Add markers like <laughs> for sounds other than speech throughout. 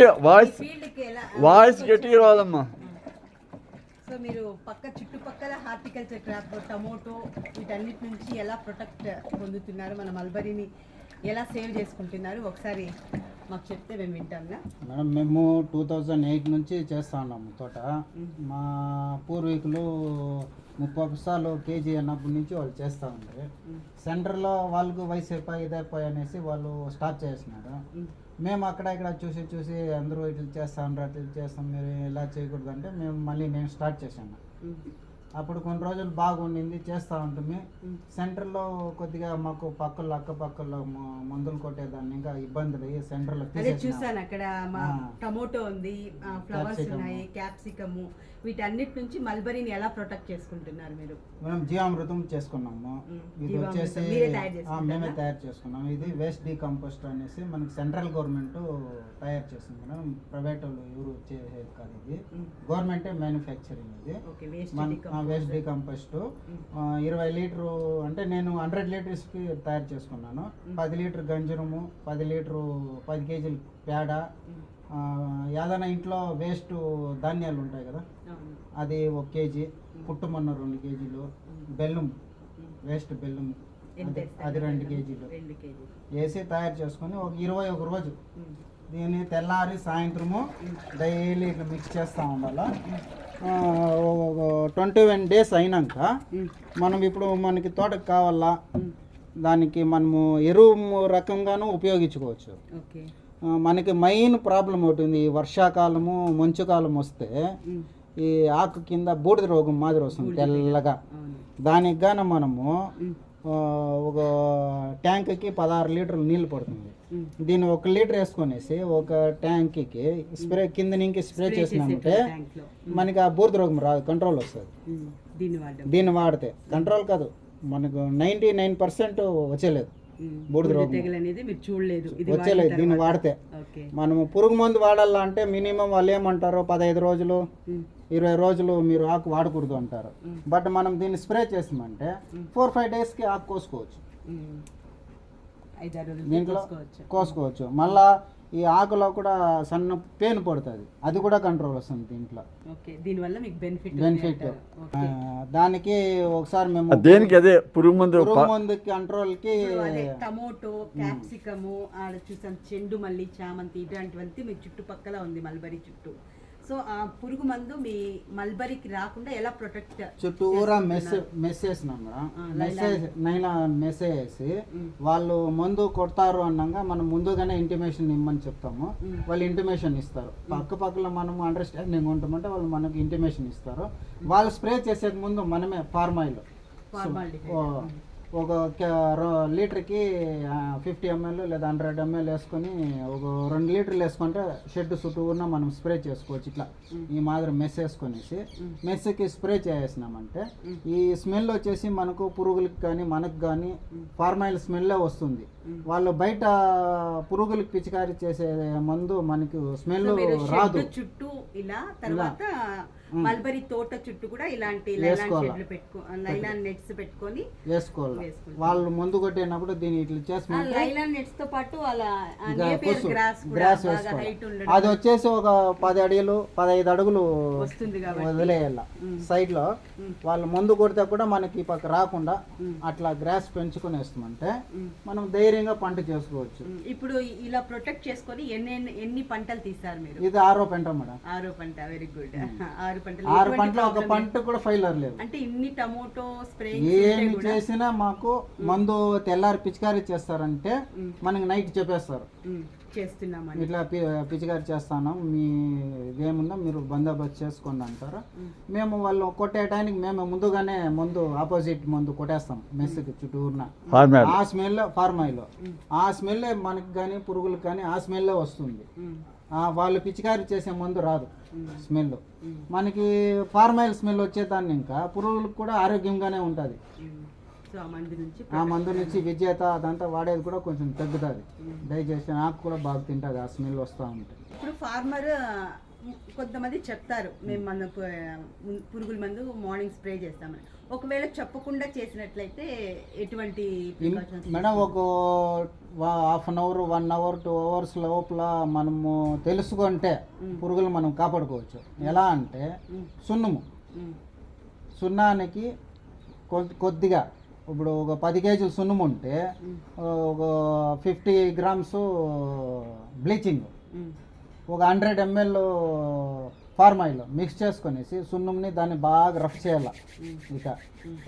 గట్టి voice voice గట్టిగా రాదమ్మా. సో మీరు పక్క చుట్టుపక్కల హార్టికల్చర్ క్రాప్ టమోటో వీటన్నిటి నుంచి ఎలా ప్రొటెక్ట్ పొందుతున్నారు? మన మల్బరీని ఎలా సేవ్ చేసుకుంటున్నారు? ఒకసారి మాకు చెప్తే మేము వింటాంగా మేడం మేము టూ థౌజండ్ ఎయిట్ నుంచి చేస్తా ఉన్నాము తోట. మా పూర్వీకులు ముప్పై పుస్తకాలు కేజీ అన్నప్పటి నుంచి వాళ్ళు చేస్తూ ఉంటారు సెంటర్లో వాళ్ళకు వయసు అయిపోయి ఇదైపోయి అనేసి వాళ్ళు స్టార్ట్ చేసినారు. మేము. అక్కడ ఇక్కడ చూసి చూసి అందరూ ఇట్లా చేస్తా అట్లా చేస్తాం మీరు ఇలా చేయకూడదు అంటే మేము మళ్ళీ నేను స్టార్ట్ చేశాను అప్పుడు కొన్ని రోజులు బాగుండింది చేస్తూ ఉంటుంది సెంటర్లో కొద్దిగా మాకు పక్కల్లో అక్క పక్కల్లో మందులు కొట్టేదాన్ని ఇంకా ఇబ్బందులు అయ్యి సెంటర్లో అదే. చూసాను అక్కడ మా. టమోటో ఉంది ఫ్లవర్స్. ఉన్నాయి క్యాప్సికము వీటన్నిటి నుంచి మల్బరీని ఎలా ప్రొటెక్ట్ చేసుకుంటున్నారు మీరు మనం జీవామృతం చేసుకున్నాము మ్మ్. ఇది వచ్చేసి? మేమే తయారు చేసుకున్నాం ఇది వేస్ట్ డీకంపోస్ట్ అనేసి మనకి సెంట్రల్ గవర్నమెంట్ తయారు చేసింది మేడం ప్రైవేట్ వాళ్ళు ఎవరు చేసేది కాదు ఇది. గవర్నమెంటే మ్యానుఫ్యాక్చరింగ్ ఇది వేస్ట్ డీకంపోస్ట్ ఇరవై లీటరు అంటే నేను హండ్రెడ్ లీటర్స్కి తయారు చేసుకున్నాను. పది లీటర్ గంజరము పది లీటరు పది కేజీలు పేడ ఏదైనా ఇంట్లో వేస్ట్ ధాన్యాలు ఉంటాయి కదా అది ఒక కేజీ పుట్టుమన్న రెండు కేజీలు బెల్లం వేస్ట్ బెల్లం అది- రెండు కేజీలు. వేసి తయారు చేసుకొని ఒక ఇరవై ఒక రోజు దీన్ని తెల్లారి సాయంత్రము డైలీ ఇట్లా మిక్స్ చేస్తూ ఉండాలి? ట్వంటీ వన్ డేస్ అయినాక మనం ఇప్పుడు మనకి తోటకు కావాలా? దానికి మనము ఎరువు రకంగాను ఉపయోగించుకోవచ్చు. మనకి మెయిన్ ప్రాబ్లం ఒకటి ఉంది. ఈ వర్షాకాలము మంచుకాలం వస్తే ఈ ఆకు కింద బూడిద రోగం మాదిరి వస్తుంది తెల్లగా. దానికి గాన మనము ఒక ట్యాంక్కి పదహారు లీటర్లు నీళ్ళు పడుతుంది. దీన్ని ఒక లీటర్ వేసుకొనేసి ఒక ట్యాంక్కి స్ప్రే కింద నుంచి స్ప్రే చేసినామంటే మనకి ఆ బూడిద రోగం రాదు కంట్రోల్ వస్తుంది. దీన్ని వాడితే కంట్రోల్ కాదు మనకు నైంటీ నైన్ పర్సెంట్ వచ్చేలేదు బూడిద రోగం. మీరు చూడలేదు వచ్చేలేదు దీన్ని వాడితే. మనము పురుగు మందు వాడాలా అంటే మినిమం వాళ్ళు ఏమంటారు పదహైదు రోజులు ఇరవై రోజులు మీరు ఆకు వాడకూడదు అంటారు. బట్ మనం దీన్ని స్ప్రే చేసామంటే ఫోర్ ఫైవ్ డేస్కి ఆకు కోసుకోవచ్చు. దీంట్లో కోసుకోవచ్చు. మళ్ళా ఈ ఆకులో కూడా సన్న పేను పడుతుంది. అది కూడా కంట్రోల్ వస్తుంది దీంట్లో. ఓకే దీనివల్ల మీకు బెనిఫిట్ బెనిఫిట్ దానికి ఒకసారి మేము దేనికి? అదే పురుగు మందు పురుగు మందు కంట్రోల్కి అదే టమోటో క్యాప్సికము ఆడ చూసాం చెండు మల్లి చామంతి ఇటువంటివంతి మీ చుట్టుపక్కల ఉంది మల్బరీ చుట్టూ. సో ఆ పురుగు మందు మీ మల్బరీకి రాకుండా ఎలా ప్రొటెక్ట్ చుట్టూరా మెస్ మెస్ వేసినాం మేడం మెసేజ్ నైలా మెసేజ్ వేసి వాళ్ళు మందు కొడతారు అన్నాక మనం ముందుగానే ఇంటిమేషన్ ఇమ్మని చెప్తాము. వాళ్ళు ఇంటిమేషన్ ఇస్తారు. పక్క పక్కల మనం అండర్స్టాండింగ్ ఉంటామంటే వాళ్ళు మనకి ఇంటిమేషన్ ఇస్తారు. వాళ్ళు స్ప్రే చేసే ముందు మనమే ఫార్మాయిల్ ఒక లీటర్కి ఫిఫ్టీ ఎంఎల్ లేదా హండ్రెడ్ ఎంఎల్ వేసుకొని ఒక రెండు లీటర్లు వేసుకుంటే షెడ్ చుట్టూన మనం స్ప్రే చేసుకోవచ్చు ఇట్లా. ఈ మాదిరి మెస్ వేసుకొనేసి మెస్కి స్ప్రే చేసేసినామంటే ఈ స్మెల్ వచ్చేసి మనకు పురుగులకి కానీ మనకు కానీ ఫార్మైల్ స్మెల్లే వస్తుంది. వాళ్ళు బయట పురుగులకి పిచికారీ చేసే మందు మనకు స్మెల్ రాదు. చుట్టూ ఇలా తర్వాత మల్బరీ తోట చుట్టూ కూడా ఇలాంటి లైలాన్ నెట్స్ పెట్టుకొని వేసుకోవాలి. వాళ్ళు మందు కొట్టినప్పుడు దీన్ని ఇట్లా ఆ చేసి లైలాన్ నెట్స్తో పాటు అలా గ్రాస్ వేసుకోవాలి. అది వచ్చేసి ఒక పది అడుగులు పదహైదు అడుగులు వదిలేయాల. సైడ్లో వాళ్ళు ముందు కొడితే కూడా మనకి పక్క రాకుండా అట్లా గ్రాస్ పెంచుకొని వేస్తామంటే మనం ధైర్యంగా పంట చేసుకోవచ్చు. ఇప్పుడు ఇలా ప్రొటెక్ట్ చేసుకొని ఎన్ని ఎన్ని- పంటలు తీస్తారు మీరు? ఇది ఆరో పంట మేడం. ఆరో పంట వెరీ గుడ్ <laughs> ఆరు పంటలు. ఆరు పంటలో ఒక పంట కూడా ఫైలర్ లేదు. అంటే ఇన్ని టమోటో స్ప్రే ఏమి చేసినా మాకు మందు తెల్లారి పిచికారీ చేస్తారంటే మనకి నైట్ చెప్పేస్తారు. చేస్తున్నామని. ఇట్లా పి- పిచికారి చేస్తాను. మీ ఇదేముందో? మీరు బందోబస్తు చేసుకోండి అంటారు? మేము వాళ్ళు కొట్టే టైంకి మేము ముందుగానే ముందు ఆపోజిట్ ముందు కొట్టేస్తాం మెస్కి చుట్టూరున. ఆ స్మెల్ ఫార్మాయిలో. ఆ స్మెల్ మనకి కానీ పురుగులకు కానీ ఆ స్మెల్లే వస్తుంది. వాళ్ళు పిచికారి చేసే మందు రాదు స్మెల్. మనకి ఫార్మాయిల్ స్మెల్ వచ్చేదాన్ని ఇంకా పురుగులకు కూడా ఆరోగ్యంగానే ఉంటుంది. ఆ మందు నుంచి విజేత అదంతా వాడేది కూడా కొంచెం తగ్గుతుంది. డైజెషన్ ఆకు కూడా బాగా తింటుంది ఆ స్మెల్ వస్తూ ఉంటుంది ఇప్పుడు ఫార్మర్ కొంతమంది చెప్తారు మేము మన పురుగుల మందు మార్నింగ్ స్ప్రే చేస్తామని. ఒకవేళ చెప్పకుండా చేసినట్లయితే ఎటువంటి మేడం ఒక half an hour one hour two hours లోపల మనము తెలుసుకుంటే పురుగులు మనం కాపాడుకోవచ్చు. ఎలా అంటే సున్నము. సున్నానికి కొద్దిగా ఇప్పుడు ఒక పది కేజీలు సున్నం ఉంటే ఒక ఫిఫ్టీ గ్రామ్స్ బ్లీచింగ్. ఒక hundred ML farm oil mix చేసుకొనేసి సున్నంని దాన్ని బాగా రఫ్ చేయాలి. ఇక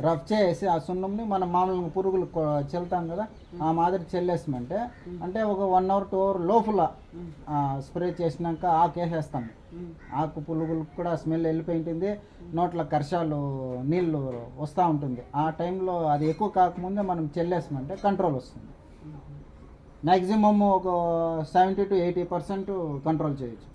రఫ్ చేసి ఆ సున్నంని మనం మామూలుగా పురుగులు చల్లుతాం కదా ఆ మాదిరి చల్లేసామంటే అంటే ఒక వన్ అవర్ టూ అవర్ లోపల స్ప్రే చేసినాక ఆకేసేస్తాం. ఉమ్, ఆకు పురుగులకు కూడా స్మెల్ వెళ్ళిపోయి ఉంటుంది నోట్ల కర్షాలు నీళ్ళు వస్తూ ఉంటుంది. ఆ టైంలో అది ఎక్కువ కాకముందే మనం చెల్లేసామంటే కంట్రోల్ వస్తుంది. మ్యాక్సిమమ్ ఒక seventy to eighty percent control చేయొచ్చు.